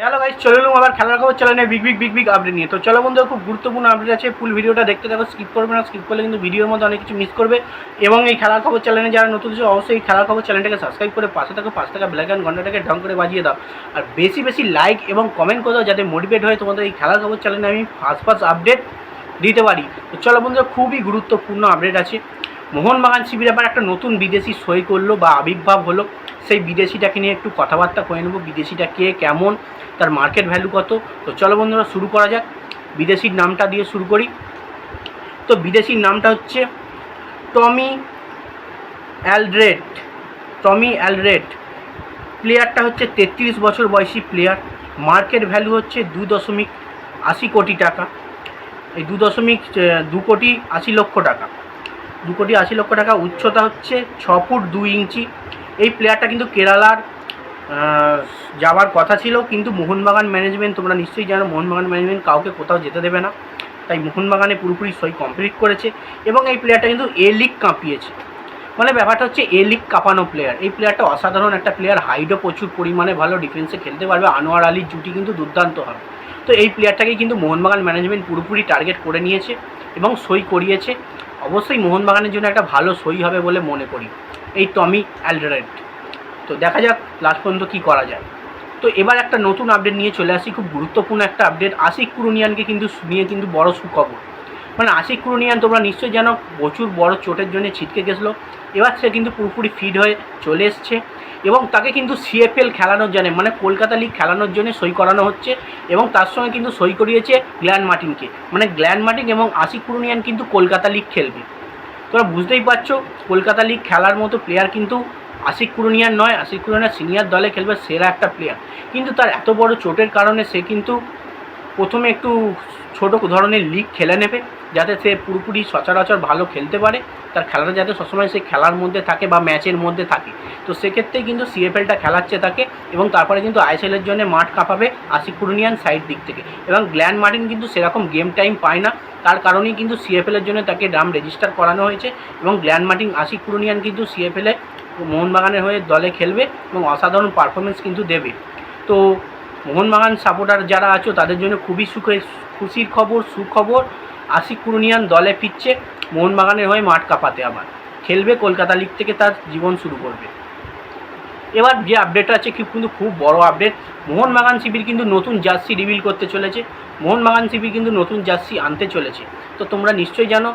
Hello guys চলে এলাম আবার খেলার খবর চ্যানেলে big big big big update নিয়ে। তো চলো বন্ধু খুব গুরুত্বপূর্ণ আপডেট আছে ফুল ভিডিওটা দেখতে থাকো স্কিপ করবে না স্কিপ করলে কিন্তু ভিডিওর মধ্যে অনেক কিছু মিস করবে। এবং এই খেলার খবর চ্যানেলে যারা নতুন আছে, অবশ্যই এই খেলার খবর চ্যানেলটাকে সাবস্ক্রাইব করে পাশে থাকো পাঁচ টাকা ব্ল্যাক ঘন্টাটাকে ঢং করে বাজিয়ে দাও। আর বেশি বেশি লাইক এবং কমেন্ট করে দাও, যাতে মোটিভেট হয় তোমাদের এই খেলার খবর চ্যানেলে আমি ফার্স্ট ফার্স্ট আপডেট দিতে পারি। তো চলো বন্ধুরা, খুবই গুরুত্বপূর্ণ আপডেট আছে। মোহনবাগান শিবির আবার একটা নতুন বিদেশি সই করল বা আবির্ভাব হলো। সেই বিদেশিটাকে নিয়ে একটু কথাবার্তা করে নেব, বিদেশিটা কে, কেমন তার মার্কেট ভ্যালু কত? তো চলো বন্ধুরা শুরু করা যাক। বিদেশির নামটা দিয়ে শুরু করি। তো বিদেশির নামটা হচ্ছে টমি অ্যালড্রেড। টমি অ্যালড্রেড। প্লেয়ারটা হচ্ছে তেত্রিশ বছর বয়সী প্লেয়ার মার্কেট ভ্যালু হচ্ছে দু দশমিক আশি কোটি টাকা। এই দু দশমিক দু কোটি আশি লক্ষ টাকা। দু কোটি আশি লক্ষ টাকা। উচ্চতা হচ্ছে ছ ফুট দুই ইঞ্চি। এই প্লেয়ারটা কিন্তু কেরালার যাওয়ার কথা ছিল, কিন্তু মোহনবাগান ম্যানেজমেন্ট তোমরা নিশ্চয়ই জানো, মোহনবাগান ম্যানেজমেন্ট কাউকে কোথাও যেতে দেবে না। তাই মোহনবাগানে পুরোপুরি সই কমপ্লিট করেছে এবং এই প্লেয়ারটা কিন্তু এ লিগ কাঁপিয়েছে। মানে ব্যাপারটা হচ্ছে এ লিগ কাঁপানো প্লেয়ার এই প্লেয়ারটা অসাধারণ একটা প্লেয়ার হাইটও প্রচুর পরিমাণে ভালো ডিফেন্সে খেলতে পারবে। আনোয়ার আলীর জুটি কিন্তু দুর্দান্ত হবে। তো এই প্লেয়ারটাকে কিন্তু মোহনবাগান ম্যানেজমেন্ট পুরোপুরি টার্গেট করে নিয়েছে এবং সই করিয়েছে। অবশ্যই মোহনবাগানের জন্য একটা ভালো সই হবে বলে মনে করি। এই টমি অ্যালডারেড। তো দেখা যাক লাস্ট পর্যন্ত কী করা যায়। তো এবার একটা নতুন আপডেট নিয়ে চলে আসি, খুব গুরুত্বপূর্ণ একটা আপডেট আশিক কুরুনিয়ানকে কিন্তু নিয়ে কিন্তু বড় সুখবর। মানে আশিক কুরুনিয়ান তোমরা নিশ্চয়ই জানো, প্রচুর বড় চোটের জন্য ছিটকে গেছিল। এবার সে কিন্তু পুরোপুরি ফিট হয়ে চলে এসছে এবং তাকে কিন্তু সিএফএল খেলানোর জন্য মানে কলকাতা লিগ খেলানোর জন্য সই করানো হচ্ছে এবং তার সঙ্গে কিন্তু সই করিয়েছে গ্ল্যান মার্টিনকে। মানে গ্ল্যান মার্টিন এবং আশিক কুরুনিয়ান কিন্তু কলকাতা লিগ খেলবে। তোমরা বুঝতেই পারছ, কলকাতা লিগ খেলার মতো প্লেয়ার কিন্তু আশিক কুরুনিয়ার নয়, আশিক কুরুনিয়ার সিনিয়র দলে খেলবে সেরা একটা প্লেয়ার কিন্তু তার এত বড় চোটের কারণে সে কিন্তু প্রথমে একটু ছোট ধরনের লিগ খেলে নেবে, যাতে সে পুরোপুরি সচরাচর ভালো খেলতে পারে। তার খেলাটা যাতে সবসময় সে খেলার মধ্যে থাকে বা ম্যাচের মধ্যে থাকে। তো সেক্ষেত্রেই কিন্তু সিএফএলটা খেলাচ্ছে তাকে এবং তারপরে কিন্তু আইএসএলের জন্য মাঠ কাঁপাবে আশিক কুরুনিয়ান সাইড দিক থেকে। এবং গ্ল্যান মার্টিন কিন্তু সেরকম গেম টাইম পায় না। তার কারণেই কিন্তু সিএফএলের জন্য তাকে নাম রেজিস্টার করানো হয়েছে এবং গ্ল্যান মার্টিন, আশিক কুরুনিয়ান কিন্তু সিএফএলে মোহনবাগানের হয়ে দলে খেলবে এবং অসাধারণ পারফরমেন্স কিন্তু দেবে। তো মোহনবাগান সাপোর্টার যারা আছো, তাদের জন্য খুবই সুখের খুশির খবর, সুখবর। আশিক কুরুনিয়ান দলে ফিরছে মোহনবাগানের হয়ে মাঠ কাঁপাতে আবার। খেলবে কলকাতা লিগ থেকে, তার জীবন শুরু করবে। এবার যে আপডেটটা আছে কিন্তু খুব বড় আপডেট মোহনবাগান শিবির কিন্তু নতুন জার্সি রিভিল করতে চলেছে। মোহনবাগান শিবির কিন্তু নতুন জার্সি আনতে চলেছে। তো তোমরা নিশ্চয়ই জানো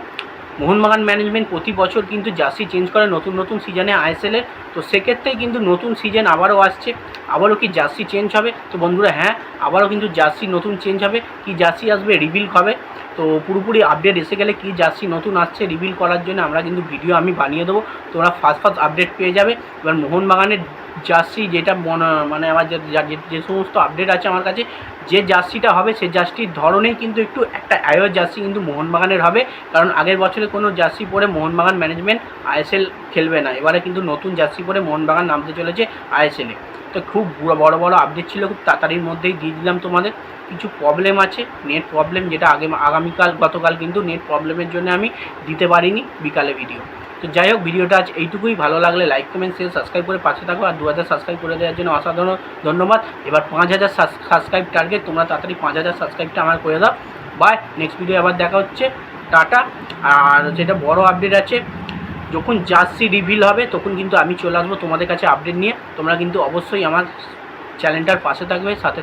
মোহনবাগান ম্যানেজমেন্ট প্রতি বছর কিন্তু জার্সি চেঞ্জ করে নতুন নতুন সিজনে আইএসএলের তো সেক্ষেত্রেই কিন্তু নতুন সিজন আবারও আসছে। আবারও কি জার্সি চেঞ্জ হবে? তো বন্ধুরা হ্যাঁ আবারও কিন্তু জার্সি নতুন চেঞ্জ হবে। কি জার্সি আসবে রিভিল হবে। তো পুরোপুরি আপডেট এসে গেলে কি জার্সি নতুন আসছে রিভিল করার জন্য আমরা কিন্তু ভিডিও আমি বানিয়ে দেবো। তোমরা ফার্স্ট ফার্স্ট আপডেট পেয়ে যাবে। এবার মোহনবাগানের জার্সি যেটা মনে- মানে আমার যে সমস্ত আপডেট আছে আমার কাছে, যে জার্সিটা হবে সে জার্সির ধরনেই কিন্তু একটু একটা আয়ো জার্সি কিন্তু মোহনবাগানের হবে। কারণ আগের বছরে কোনো জার্সি পরে মোহনবাগান ম্যানেজমেন্ট আইএসএল খেলবে না। এবারে কিন্তু নতুন জার্সি পরে মোহনবাগান নামতে চলেছে আইএসএলে তো খুব বড় বড় বড় আপডেট ছিল, খুব তাড়াতাড়ির মধ্যেই দিয়ে দিলাম তোমাদের। কিছু প্রবলেম আছে নেট প্রবলেম যেটা আগে, আগামীকাল, গতকাল কিন্তু নেট প্রবলেমের জন্য আমি দিতে পারিনি বিকালে ভিডিও তো যাই হোক ভিডিওটা আজ এইটুকুই। ভালো লাগলে লাইক কমেন্ট শেয়ার সাবস্ক্রাইব করে পাশে থাকো। আর দু হাজার সাবস্ক্রাইব করে দেওয়ার জন্য অসাধারণ ধন্যবাদ। এবার পাঁচ হাজার সাবস্ক্রাইব টার্গেট তোমরা তাড়াতাড়ি পাঁচ হাজার সাবস্ক্রাইবটা আমার করে দাও। বাই নেক্সট ভিডিও আবার দেখা হচ্ছে। টাটা আর যেটা বড় আপডেট আছে, যখন জার্সি রিভিল হবে, তখন কিন্তু আমি চলে আসব তোমাদের কাছে আপডেট নিয়ে। তোমরা কিন্তু অবশ্যই আমার চ্যানেলটার পাশে থাকবে, সাথে